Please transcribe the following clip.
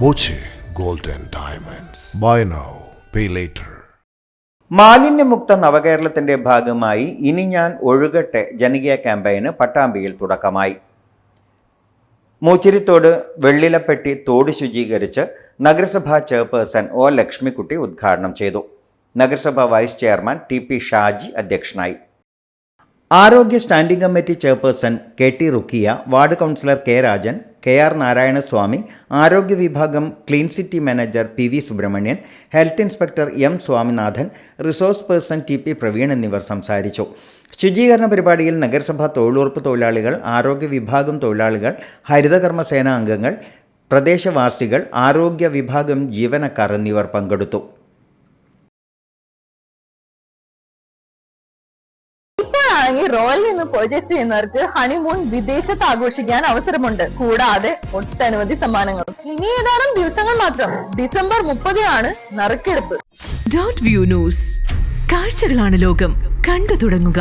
Boche golden diamonds. Buy now pay later മാലിന്യമുക്ത നവകേരളത്തിന്റെ ഭാഗമായി ഇനി ഞാൻ ഒഴുകട്ടെ ജനകീയ ക്യാമ്പയിന് പട്ടാമ്പിയിൽ തുടക്കമായി. മൂച്ചിരിത്തോട് വെള്ളിലപ്പെട്ടി തോട് ശുചീകരിച്ച് നഗരസഭാ ചെയർപേഴ്സൺ ഒ ലക്ഷ്മിക്കുട്ടി ഉദ്ഘാടനം ചെയ്തു. നഗരസഭാ vice chairman T P Shaji അധ്യക്ഷനായി. ആരോഗ്യ standing committee chairperson K T Rukkiya ward councillor K Rajan K R Narayanaswamy ആരോഗ്യ വിഭാഗം clean city manager P V Subramanian health inspector M Swaminathan resource person T P Praveen എന്നിവർ സംസാരിച്ചു. ശുചീകരണ പരിപാടിയിൽ നഗരസഭാ തൊഴിലുറപ്പ് തൊഴിലാളികൾ ആരോഗ്യ വിഭാഗം തൊഴിലാളികൾ ഹരിതകർമ്മസേന അംഗങ്ങൾ പ്രദേശവാസികൾ ആരോഗ്യ വിഭാഗം ജീവനക്കാർ എന്നിവർ പങ്കെടുത്തു. ഇപ്പോഴാണെങ്കിൽ റോയൽ നിന്ന് പർച്ചേസ് ചെയ്യുന്നവർക്ക് ഹണിമൂൺ വിദേശത്ത് ആഘോഷിക്കാൻ അവസരമുണ്ട്. കൂടാതെ ഒട്ടനവധി സമ്മാനങ്ങളും ഇനി ഏതാനും ദിവസങ്ങൾ മാത്രം. ഡിസംബർ മുപ്പതിനാണ് നറുക്കെടുപ്പ്. ഡോട്ട് വ്യൂ ന്യൂസ് കാഴ്ചകളാണ് ലോകം. കണ്ടു തുടങ്ങുക.